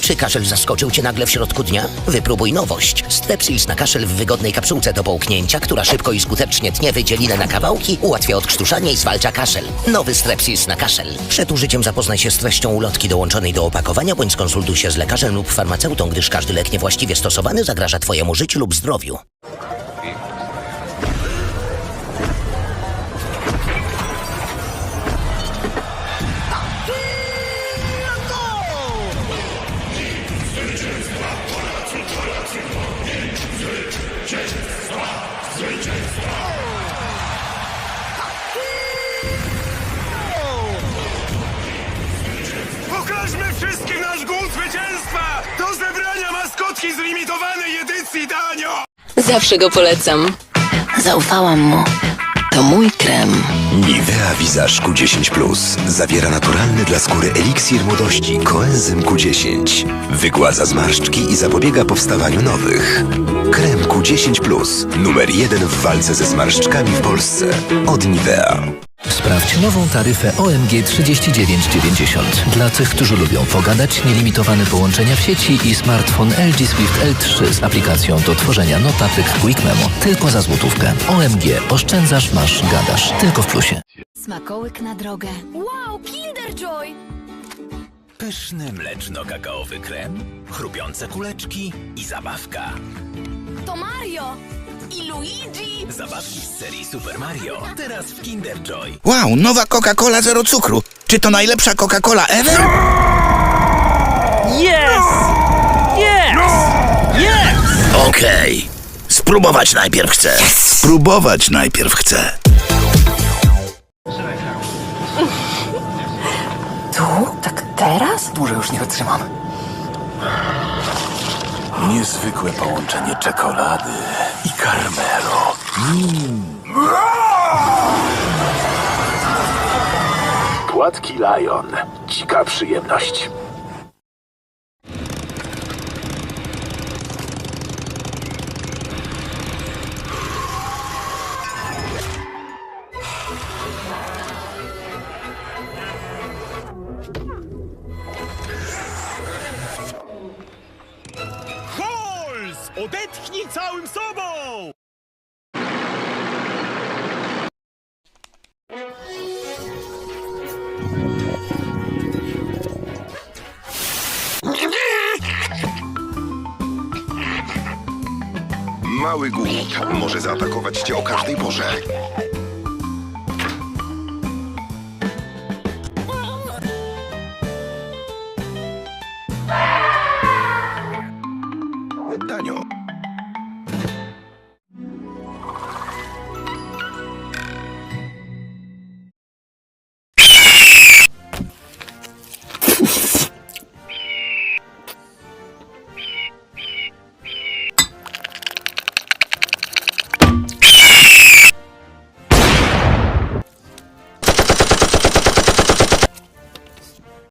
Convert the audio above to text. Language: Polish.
Czy kaszel zaskoczył cię nagle w środku dnia? Wypróbuj nowość. Strepsils na kaszel w wygodnej kapsułce do połknięcia, która szybko i skutecznie tnie wydzielinę na kawałki, ułatwia odkrztuszanie i zwalcza kaszel. Nowy Strepsils na kaszel. Przed użyciem zapoznaj się z treścią ulotki dołączonej do opakowania, bądź skonsultuj się z lekarzem lub farmaceutą, gdyż każdy lek niewłaściwie stosowany zagraża twojemu życiu lub zdrowiu. Pokażmy wszystkim nasz głód zwycięstwa! Do zebrania maskotki z limitowanej edycji, Danio! Zawsze go polecam. Zaufałam mu. To mój krem. Nivea Visage Q10 Plus zawiera naturalny dla skóry eliksir młodości koenzym Q10. Wygładza zmarszczki i zapobiega powstawaniu nowych. Krem Q10 Plus, numer jeden w walce ze zmarszczkami w Polsce. Od Nivea. Sprawdź nową taryfę OMG 3990. Dla tych, którzy lubią pogadać, nielimitowane połączenia w sieci i smartfon LG Swift L3 z aplikacją do tworzenia notatek Quick Memo. Tylko za złotówkę. OMG. Oszczędzasz, masz, gadasz. Tylko w plusie. Smakołyk na drogę. Wow, Kinder Joy! Pyszny mleczno-kakaowy krem, chrupiące kuleczki i zabawka. To Mario! I Luigi! Zabawki z serii Super Mario, teraz w Kinder Joy. Wow, nowa Coca-Cola zero cukru. Czy to najlepsza Coca-Cola ever? Okej. Spróbować najpierw chcę. Spróbować najpierw chcę. Już nie wytrzymam. Niezwykłe połączenie czekolady i karmelu. Gładki Lion. Dzika przyjemność. Odetchnij całym sobą! Mały głód może zaatakować cię o każdej porze.